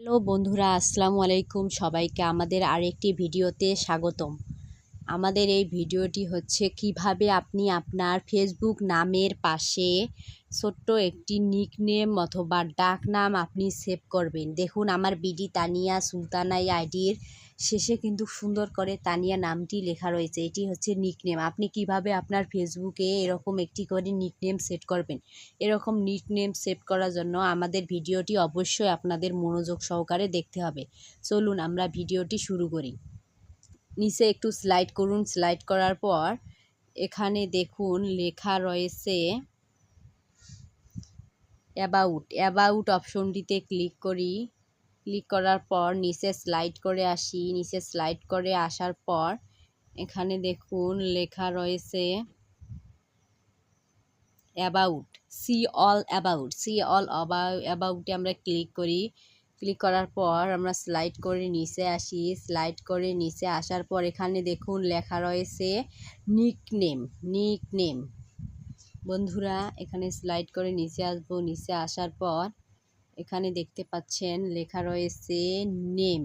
Hello বন্ধুরা আসসালামু আলাইকুম সবাইকে। আমাদের আরেকটি ভিডিওতে স্বাগতম। আমাদের এই ভিডিওটি হচ্ছে কীভাবে আপনি আপনার ফেসবুক নামের পাশে ছোট্ট একটি নিকনেম অথবা ডাক নাম আপনি সেভ করবেন। দেখুন, আমার বিডি তানিয়া সুলতানাই আইডির শেষে কিন্তু সুন্দর করে তানিয়া নামটি লেখা রয়েছে। এটি হচ্ছে নিকনেম আপনি কীভাবে আপনার ফেসবুকে এরকম একটি করে নিকনেম সেট করবেন? এরকম নিকনেম সেট করার জন্য আমাদের ভিডিওটি অবশ্যই আপনাদের মনোযোগ সহকারে দেখতে হবে। চলুন, আমরা ভিডিওটি শুরু করি। নিচে একটু স্লাইড করুন। স্লাইড করার পর এখানে দেখুন, লেখা রয়েছে অ্যাবাউট অ্যাবাউট অপশনটিতে ক্লিক করি। ক্লিক করার পর নিচে স্লাইড করে আসি। নিচে স্লাইড করে আসার পর এখানে দেখুন, লেখা রয়েছে about see all about see all অ্যাবাউটে আমরা ক্লিক করি। ক্লিক করার পর আমরা স্লাইড করে নিচে আসি। স্লাইড করে নিচে আসার পর এখানে দেখুন লেখা রয়েছে নিক নেম নিক নেম বন্ধুরা, এখানে স্লাইড করে নিচে আসব। নিচে আসার পর এখানে দেখতে পাচ্ছেন লেখা রয়েছে নেম,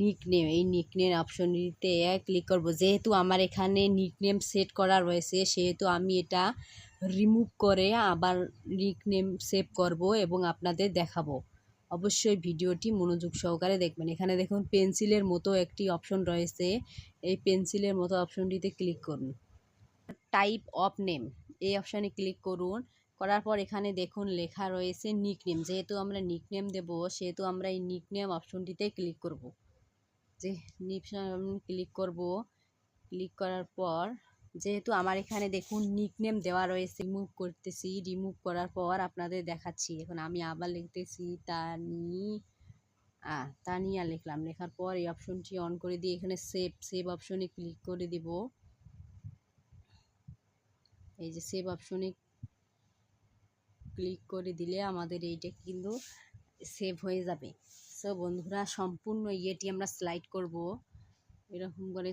নিকনেম। এই নিকনেম অপশনটিতে ক্লিক করব। যেহেতু আমার এখানে নিকনেম সেট করা রয়েছে, সেহেতু আমি এটা রিমুভ করে আবার নিকনেম সেভ করব এবং আপনাদের দেখাবো। অবশ্যই ভিডিওটি মনোযোগ সহকারে দেখবেন। এখানে দেখুন, পেন্সিলের মতো একটি অপশন রয়েছে। এই পেন্সিলের মতো অপশনটিতে ক্লিক করুন। Type of name. এই অপশানে ক্লিক করুন। করার পর এখানে দেখুন, লেখা রয়েছে নিকনেম। যেহেতু আমরা নিকনেম দেব, সেহেতু আমরা এই নিকনেম অপশনটিতে ক্লিক করব। যে নিকনেম ক্লিক করব। ক্লিক করার পর যেহেতু আমার এখানে দেখুন নিকনেম দেওয়া রয়েছে। রিমুভ করতেছি রিমুভ করার পর আপনাদের দেখাচ্ছি। এখন আমি আবার লিখতেছি তানি তানিয়া লিখলাম। লেখার পর এই অপশনটি অন করে দিয়ে এখানে সেভ সেভ অপশনে ক্লিক করে দিব। এই যে সেভ অপশনে ক্লিক করে দিলে আমাদের এইটা কিন্তু সেভ হয়ে যাবে। সো বন্ধুরা, সম্পূর্ণ ইয়েটি আমরা স্লাইড করব। এরকম করে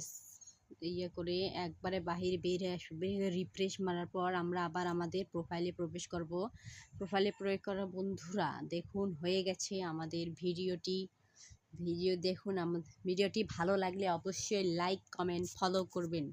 ইয়ে করে একবারে বাহিরে বের হয়ে আসবে। রিফ্রেশ মারার পর আমরা আবার আমাদের প্রোফাইলে প্রবেশ করব। প্রোফাইলে প্রয়োগ করা বন্ধুরা, দেখুন হয়ে গেছে আমাদের ভিডিওটি। ভিডিও দেখুন আমাদের, ভিডিওটি ভালো লাগলে অবশ্যই লাইক কমেন্ট ফলো করবেন।